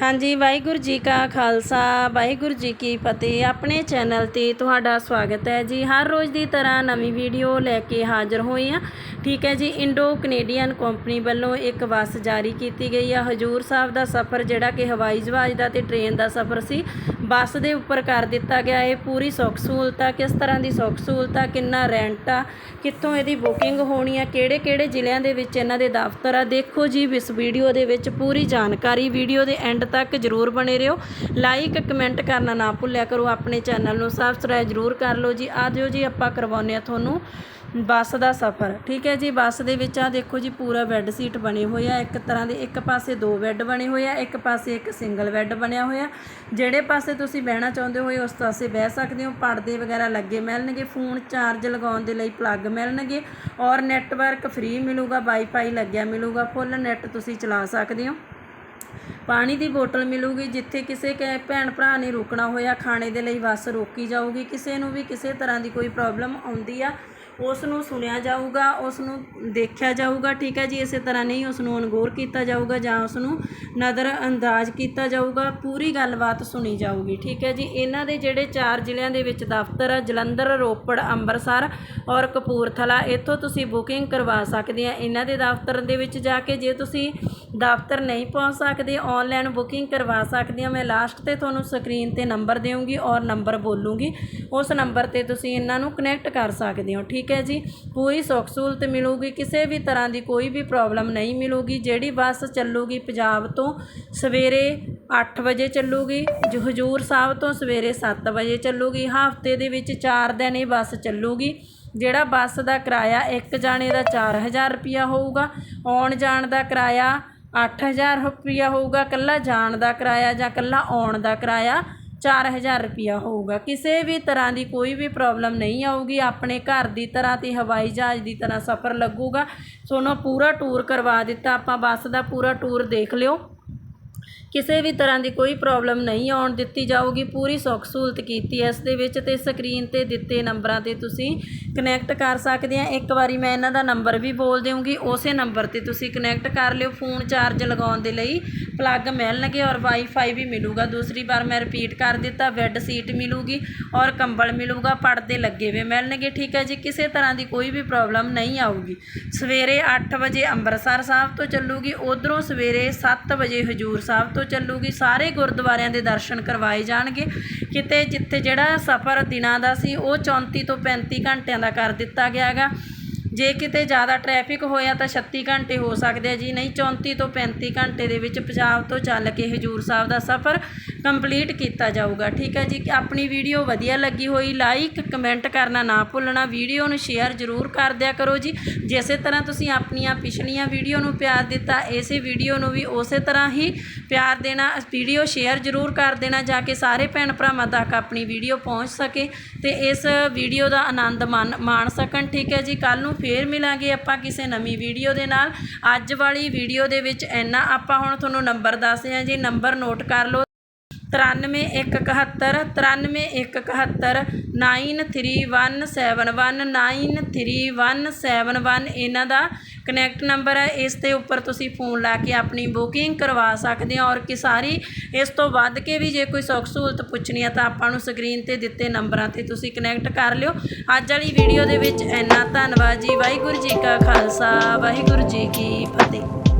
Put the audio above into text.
ਹਾਂਜੀ, ਵਾਹਿਗੁਰੂ ਜੀ ਕਾ ਖਾਲਸਾ, ਵਾਹਿਗੁਰੂ ਜੀ ਕੀ ਫਤਿਹ। ਆਪਣੇ ਚੈਨਲ ਤੇ ਤੁਹਾਡਾ ਸਵਾਗਤ ਹੈ ਜੀ। ਹਰ ਰੋਜ਼ ਦੀ ਤਰ੍ਹਾਂ ਨਵੀਂ ਵੀਡੀਓ ਲੈ ਕੇ ਹਾਜ਼ਰ ਹੋਏ ਹਾਂ। ਠੀਕ ਹੈ ਜੀ, ਇੰਡੋ ਕੈਨੇਡੀਅਨ ਕੰਪਨੀ ਵੱਲੋਂ ਇੱਕ ਬੱਸ ਜਾਰੀ ਕੀਤੀ ਗਈ ਆ। ਹਜੂਰ ਸਾਹਿਬ ਦਾ ਸਫ਼ਰ, ਜਿਹੜਾ ਕਿ ਹਵਾਈ ਜਹਾਜ਼ ਦਾ ਤੇ ਟ੍ਰੇਨ ਦਾ ਸਫ਼ਰ ਸੀ, ਬੱਸ ਦੇ ਉੱਪਰ ਕਰ ਦਿੱਤਾ ਗਿਆ। ਇਹ ਪੂਰੀ ਸੁੱਖ ਸਹੂਲਤ ਆ। ਕਿਸ ਤਰ੍ਹਾਂ ਦੀ ਸੁੱਖ ਸਹੂਲਤ ਆ? ਕਿੰਨਾ ਰੈਂਟ ਆ? ਕਿੱਥੋਂ ਇਹਦੀ ਬੁਕਿੰਗ ਹੋਣੀ ਆ? ਕਿਹੜੇ ਕਿਹੜੇ ਜ਼ਿਲ੍ਹਿਆਂ ਦੇ ਵਿੱਚ ਇਹਨਾਂ ਦੇ ਦਫ਼ਤਰ ਆ? ਦੇਖੋ ਜੀ, ਇਸ ਵੀਡੀਓ ਦੇ ਵਿੱਚ ਪੂਰੀ ਜਾਣਕਾਰੀ। ਵੀਡੀਓ ਦੇ ਐਂਡ ਤੱਕ ਜਰੂਰ ਬਣੇ ਰਹੋ। ਲਾਈਕ ਕਮੈਂਟ ਕਰਨਾ ਨਾ ਭੁੱਲਿਆ ਕਰੋ। ਆਪਣੇ ਚੈਨਲ ਨੂੰ ਸਬਸਕ੍ਰਾਈਬ ਜਰੂਰ ਕਰ ਲਓ ਜੀ। ਆ ਜਿਓ ਜੀ, ਆਪਾਂ ਕਰਵਾਉਂਦੇ ਆ ਤੁਹਾਨੂੰ ਬੱਸ ਦਾ ਸਫ਼ਰ। ਠੀਕ ਹੈ ਜੀ, ਬੱਸ ਦੇ ਵਿੱਚ ਆ ਦੇਖੋ ਜੀ, ਪੂਰਾ ਬੈੱਡ ਸੀਟ ਬਣੇ ਹੋਏ ਆ। ਇੱਕ ਤਰ੍ਹਾਂ ਦੇ ਇੱਕ ਪਾਸੇ ਦੋ ਬੈੱਡ ਬਣੇ ਹੋਏ ਆ, ਇੱਕ ਪਾਸੇ ਇੱਕ ਸਿੰਗਲ ਬੈੱਡ ਬਣਿਆ ਹੋਇਆ। ਜਿਹੜੇ ਪਾਸੇ ਤੁਸੀਂ ਬਹਿਣਾ ਚਾਹੁੰਦੇ ਹੋ ਉਸ ਪਾਸੇ ਬਹਿ ਸਕਦੇ ਹੋ। ਪਰਦੇ ਵਗੈਰਾ ਲੱਗੇ ਮਿਲਣਗੇ, ਫੋਨ ਚਾਰਜ ਲਗਾਉਣ ਦੇ ਲਈ ਪਲੱਗ ਮਿਲਣਗੇ ਔਰ ਨੈਟਵਰਕ ਫ੍ਰੀ ਮਿਲੂਗਾ ਵਾਈਫਾਈ ਲੱਗਿਆ ਮਿਲੂਗਾ ਫੁੱਲ ਨੈਟ ਤੁਸੀਂ ਚਲਾ ਸਕਦੇ ਹੋ। ਪਾਣੀ ਦੀ ਬੋਤਲ ਮਿਲੂਗੀ ਜਿੱਥੇ ਕਿਸੇ ਕੈ ਭੈਣ ਭਰਾ ਨੇ ਰੁਕਣਾ ਹੋਇਆ, ਖਾਣੇ ਦੇ ਲਈ ਬੱਸ ਰੋਕੀ ਜਾਊਗੀ, ਕਿਸੇ ਨੂੰ ਵੀ ਕਿਸੇ ਤਰ੍ਹਾਂ ਦੀ ਕੋਈ ਪ੍ਰੋਬਲਮ ਆਉਂਦੀ ਆ ਉਸ ਨੂੰ ਸੁਣਿਆ ਜਾਊਗਾ ਉਸ ਨੂੰ ਦੇਖਿਆ ਜਾਊਗਾ, ਠੀਕ ਹੈ ਜੀ, ਇਸੇ ਤਰ੍ਹਾਂ ਨਹੀਂ ਉਸ ਨੂੰ ਅਣਗੌਰ ਕੀਤਾ ਜਾਊਗਾ ਜਾਂ ਉਸ ਨੂੰ ਨਜ਼ਰ ਅੰਦਾਜ਼ ਕੀਤਾ ਜਾਊਗਾ, ਪੂਰੀ ਗੱਲਬਾਤ ਸੁਣੀ ਜਾਊਗੀ। ਠੀਕ ਹੈ ਜੀ? ਇਹਨਾਂ ਦੇ ਜਿਹੜੇ ਚਾਰ ਜ਼ਿਲ੍ਹਿਆਂ ਦੇ ਵਿੱਚ ਦਫ਼ਤਰ ਆ, ਜਲੰਧਰ, ਰੋਪੜ, ਅੰਮ੍ਰਿਤਸਰ ਔਰ ਕਪੂਰਥਲਾ, ਇੱਥੋਂ ਤੁਸੀਂ ਬੁਕਿੰਗ ਕਰਵਾ ਸਕਦੇ ਆ ਇਹਨਾਂ ਦੇ ਦਫ਼ਤਰ ਦੇ ਵਿੱਚ ਜਾ ਕੇ। ਜੇ ਤੁਸੀਂ ਦਫ਼ਤਰ ਨਹੀਂ ਪਹੁੰਚ ਸਕਦੇ ਆਨਲਾਈਨ ਬੁਕਿੰਗ ਕਰਵਾ ਸਕਦੇ ਆ। ਮੈਂ ਲਾਸਟ ਤੇ ਤੁਹਾਨੂੰ ਸਕਰੀਨ ਤੇ ਨੰਬਰ ਦੇਵਾਂਗੀ ਔਰ ਨੰਬਰ ਬੋਲੂੰਗੀ। ਉਸ ਨੰਬਰ ਤੇ ਤੁਸੀਂ ਇਹਨਾਂ ਨੂੰ ਕਨੈਕਟ ਕਰ ਸਕਦੇ ਹੋ। ਠੀਕ ਹੈ ਜੀ? ਪੂਰੀ ਸੁੱਖ ਸਹੂਲਤ ਮਿਲੂਗੀ, ਕਿਸੇ ਵੀ ਤਰ੍ਹਾਂ ਦੀ ਕੋਈ ਵੀ ਪ੍ਰੋਬਲਮ ਨਹੀਂ ਮਿਲੂਗੀ। ਜਿਹੜੀ ਬੱਸ ਚੱਲੂਗੀ ਪੰਜਾਬ ਤੋਂ ਤੋਂ ਸਵੇਰੇ ਅੱਠ ਵਜੇ ਚੱਲੂਗੀ, ਜੋ, ਹਜੂਰ ਸਾਹਿਬ ਤੋਂ ਸਵੇਰੇ ਸੱਤ ਵਜੇ ਚੱਲੂਗੀ, ਹਫ਼ਤੇ ਦੇ ਵਿੱਚ ਚਾਰ ਦਿਨ ਇਹ ਬੱਸ ਚੱਲੂਗੀ। ਜਿਹੜਾ ਬੱਸ ਦਾ ਕਿਰਾਇਆ ਇੱਕ ਜਾਣੇ ਦਾ ਚਾਰ ਹਜ਼ਾਰ ਰੁਪਈਆ ਹੋਊਗਾ, ਆਉਣ ਜਾਣ ਦਾ ਕਿਰਾਇਆ ਅੱਠ ਹਜ਼ਾਰ ਰੁਪਈਆ ਹੋਊਗਾ, ਇਕੱਲਾ ਜਾਣ ਦਾ ਕਿਰਾਇਆ ਜਾਂ ਇਕੱਲਾ ਆਉਣ ਦਾ ਕਿਰਾਇਆ 4000 ਰੁਪਿਆ ਹੋਊਗਾ। ਕਿਸੇ ਵੀ ਤਰ੍ਹਾਂ ਦੀ ਕੋਈ ਵੀ ਪ੍ਰੋਬਲਮ ਨਹੀਂ ਆਊਗੀ, ਆਪਣੇ ਘਰ ਦੀ ਤਰ੍ਹਾਂ ਤੇ ਹਵਾਈ ਜਹਾਜ਼ ਦੀ ਤਰ੍ਹਾਂ ਸਫ਼ਰ ਲੱਗੂਗਾ। ਤੁਹਾਨੂੰ ਪੂਰਾ ਟੂਰ ਕਰਵਾ ਦਿੱਤਾ, ਆਪਾਂ ਬੱਸ ਦਾ ਪੂਰਾ ਟੂਰ ਦੇਖ ਲਿਓ। ਕਿਸੇ ਵੀ ਤਰ੍ਹਾਂ ਦੀ ਕੋਈ ਪ੍ਰੋਬਲਮ ਨਹੀਂ ਆਉਣ ਦਿੱਤੀ ਜਾਊਗੀ, ਪੂਰੀ ਸੁੱਖ ਸਹੂਲਤ ਕੀਤੀ ਇਸ ਦੇ ਵਿੱਚ ਤੇ ਸਕਰੀਨ ਤੇ ਦਿੱਤੇ ਨੰਬਰਾਂ ਤੇ ਤੁਸੀਂ ਕਨੈਕਟ ਕਰ ਸਕਦੇ ਆ। ਇੱਕ ਵਾਰੀ ਮੈਂ ਇਹਨਾਂ ਦਾ ਨੰਬਰ ਵੀ ਬੋਲ ਦੇਵਾਂਗੀ ਉਸੇ ਨੰਬਰ ਤੇ ਤੁਸੀਂ ਕਨੈਕਟ ਕਰ ਲਿਓ, ਫੋਨ ਚਾਰਜ ਲਗਾਉਣ ਦੇ ਲਈ ਪਲੱਗ ਮਿਲਣਗੇ ਔਰ ਵਾਈਫਾਈ ਵੀ ਮਿਲੂਗਾ। ਦੂਸਰੀ ਵਾਰ ਮੈਂ ਰਿਪੀਟ ਕਰ ਦਿੱਤਾ ਬੈੱਡ ਸੀਟ ਮਿਲੂਗੀ ਔਰ ਕੰਬਲ ਮਿਲੂਗਾ, ਪਰਦੇ ਲੱਗੇ ਹੋਏ ਮਿਲਣਗੇ। ਠੀਕ ਹੈ ਜੀ, ਕਿਸੇ ਤਰ੍ਹਾਂ ਦੀ ਕੋਈ ਵੀ ਪ੍ਰੋਬਲਮ ਨਹੀਂ ਆਊਗੀ। ਸਵੇਰੇ 8 ਵਜੇ ਅੰਮ੍ਰਿਤਸਰ ਸਾਹਿਬ ਤੋਂ ਚੱਲੂਗੀ, ਉਧਰੋਂ ਸਵੇਰੇ 7 ਵਜੇ ਹਜੂਰ ਸਾਹਿਬ ਤੋਂ ਚੱਲੂਗੀ। ਸਾਰੇ ਗੁਰਦੁਆਰਿਆਂ ਦੇ ਦਰਸ਼ਨ ਕਰਵਾਏ ਜਾਣਗੇ। ਕਿਤੇ ਜਿੱਥੇ ਜਿਹੜਾ ਸਫ਼ਰ ਦਿਨਾਂ ਦਾ ਸੀ, ਉਹ 34 ਤੋਂ 35 ਘੰਟਿਆਂ ਦਾ ਕਰ ਦਿੱਤਾ ਗਿਆ ਹੈਗਾ। ਜੇ ਕਿਤੇ ਜ਼ਿਆਦਾ ਟ੍ਰੈਫਿਕ ਹੋਇਆ ਤਾਂ 36 ਘੰਟੇ ਹੋ ਸਕਦੇ ਆ ਜੀ, ਨਹੀਂ 34 ਤੋਂ 35 ਘੰਟੇ ਦੇ ਵਿੱਚ ਪੰਜਾਬ ਤੋਂ ਚੱਲ ਕੇ ਹਜੂਰ ਸਾਹਿਬ ਦਾ ਸਫ਼ਰ ਕੰਪਲੀਟ ਕੀਤਾ ਜਾਊਗਾ। ਠੀਕ ਹੈ ਜੀ, ਆਪਣੀ ਵੀਡੀਓ ਵਧੀਆ ਲੱਗੀ ਹੋਈ ਲਾਈਕ ਕਮੈਂਟ ਕਰਨਾ ਨਾ ਭੁੱਲਣਾ, ਵੀਡੀਓ ਨੂੰ ਸ਼ੇਅਰ ਜ਼ਰੂਰ ਕਰ ਦਿਆ ਕਰੋ ਜੀ। ਜਿਸੇ ਤਰ੍ਹਾਂ ਤੁਸੀਂ ਆਪਣੀਆਂ ਪਿਛਲੀਆਂ ਵੀਡੀਓ ਨੂੰ ਪਿਆਰ ਦਿੱਤਾ, ਇਸੇ ਵੀਡੀਓ ਨੂੰ ਵੀ ਉਸੇ ਤਰ੍ਹਾਂ ਹੀ ਪਿਆਰ ਦੇਣਾ ਵੀਡੀਓ ਸ਼ੇਅਰ ਜ਼ਰੂਰ ਕਰ ਦੇਣਾ ਜਾ ਕੇ ਸਾਰੇ ਭੈਣ ਭਰਾਵਾਂ ਤੱਕ ਆਪਣੀ ਵੀਡੀਓ ਪਹੁੰਚ ਸਕੇ ਤੇ ਇਸ ਵੀਡੀਓ ਦਾ ਆਨੰਦ ਮਾਣ ਮਾਣ ਸਕਣ। ਠੀਕ ਹੈ ਜੀ ਕੱਲ ਨੂੰ ਫੇਰ ਮਿਲਾਂਗੇ ਆਪਾਂ ਕਿਸੇ ਨਵੀਂ ਵੀਡੀਓ ਦੇ ਨਾਲ। ਅੱਜ ਵਾਲੀ ਵੀਡੀਓ ਦੇ ਵਿੱਚ ਇੰਨਾ ਆਪਾਂ ਹੁਣ ਤੁਹਾਨੂੰ ਨੰਬਰ ਦੱਸਦੇ ਹਾਂ ਜੀ ਨੰਬਰ ਨੋਟ ਕਰ ਲਓ। 9317 9317 9317193171 ਇਹਨਾਂ ਦਾ ਕਨੈਕਟ ਨੰਬਰ ਹੈ, ਇਸ ਦੇ ਉੱਪਰ ਤੁਸੀਂ ਫੋਨ ਲਾ ਕੇ ਆਪਣੀ ਬੁਕਿੰਗ ਕਰਵਾ ਸਕਦੇ ਹੋ ਔਰ ਕਿ ਸਾਰੀ ਇਸ ਤੋਂ ਵੱਧ ਕੇ ਵੀ ਜੇ ਕੋਈ ਸੁੱਖ ਸਹੂਲਤ ਪੁੱਛਣੀ ਹੈ ਤਾਂ ਆਪਾਂ ਨੂੰ ਸਕਰੀਨ ਤੇ ਦਿੱਤੇ ਨੰਬਰਾਂ ਤੇ ਤੁਸੀਂ ਕਨੈਕਟ ਕਰ ਲਿਓ। ਅੱਜ ਵਾਲੀ ਵੀਡੀਓ ਦੇ ਵਿੱਚ ਇੰਨਾ ਧੰਨਵਾਦ ਜੀ, ਵਾਹਿਗੁਰੂ ਜੀ ਕਾ ਖਾਲਸਾ, ਵਾਹਿਗੁਰੂ ਜੀ ਕੀ ਫਤਿਹ।